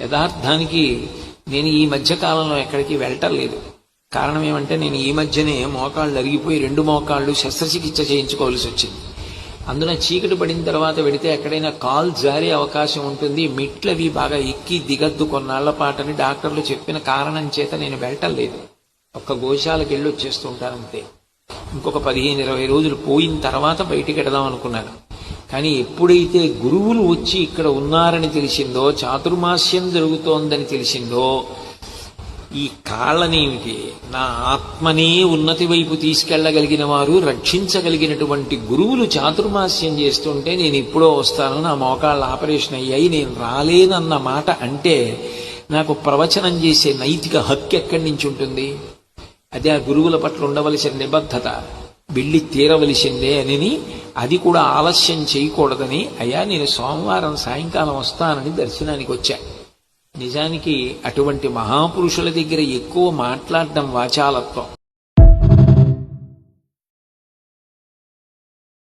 యథార్థానికి నేను ఈ మధ్య కాలంలో ఎక్కడికి వెళ్ళటం లేదు. కారణం ఏమంటే నేను ఈ మధ్యనే మోకాళ్ళు అరిగిపోయి రెండు మోకాళ్ళు శస్త్రచికిత్స చేయించుకోవాల్సి వచ్చింది. అందున చీకటి పడిన తర్వాత వెడితే ఎక్కడైనా కాల్ జారే అవకాశం ఉంటుంది. మిట్లవి బాగా ఎక్కి దిగద్దు కొన్నాళ్ళ పాటని డాక్టర్లు చెప్పిన కారణం చేత నేను వెళ్ళటం లేదు. ఒక్క గోశాలకు వెళ్ళి వచ్చేస్తుంటాను అంతే. ఇంకొక పదిహేను ఇరవై రోజులు పోయిన తర్వాత బయటికి వెడదాం అనుకున్నాను. కానీ ఎప్పుడైతే గురువులు వచ్చి ఇక్కడ ఉన్నారని తెలిసిందో చాతుర్మాస్యం జరుగుతోందని తెలిసిందో ఈ కాళ్ళనేమిటి నా ఆత్మనే ఉన్నతి వైపు తీసుకెళ్ళగలిగిన వారు రక్షించగలిగినటువంటి గురువులు చాతుర్మాస్యం చేస్తుంటే నేను ఇప్పుడో వస్తాను నా మోకాళ్ళ ఆపరేషన్ అయ్యాయి నేను రాలేనన్న మాట అంటే నాకు ప్రవచనం చేసే నైతిక హక్కు ఎక్కడి నుంచి ఉంటుంది? అది ఆ గురువుల పట్ల ఉండవలసిన నిబద్ధత వెళ్ళి తీరవలసిందే అని అది కూడా ఆలస్యం చేయకూడదని అయ్యా నేను సోమవారం సాయంకాలం వస్తానని దర్శనానికి వచ్చా. నిజానికి అటువంటి మహాపురుషుల దగ్గర ఎక్కువ మాట్లాడడం వాచాలత్వం.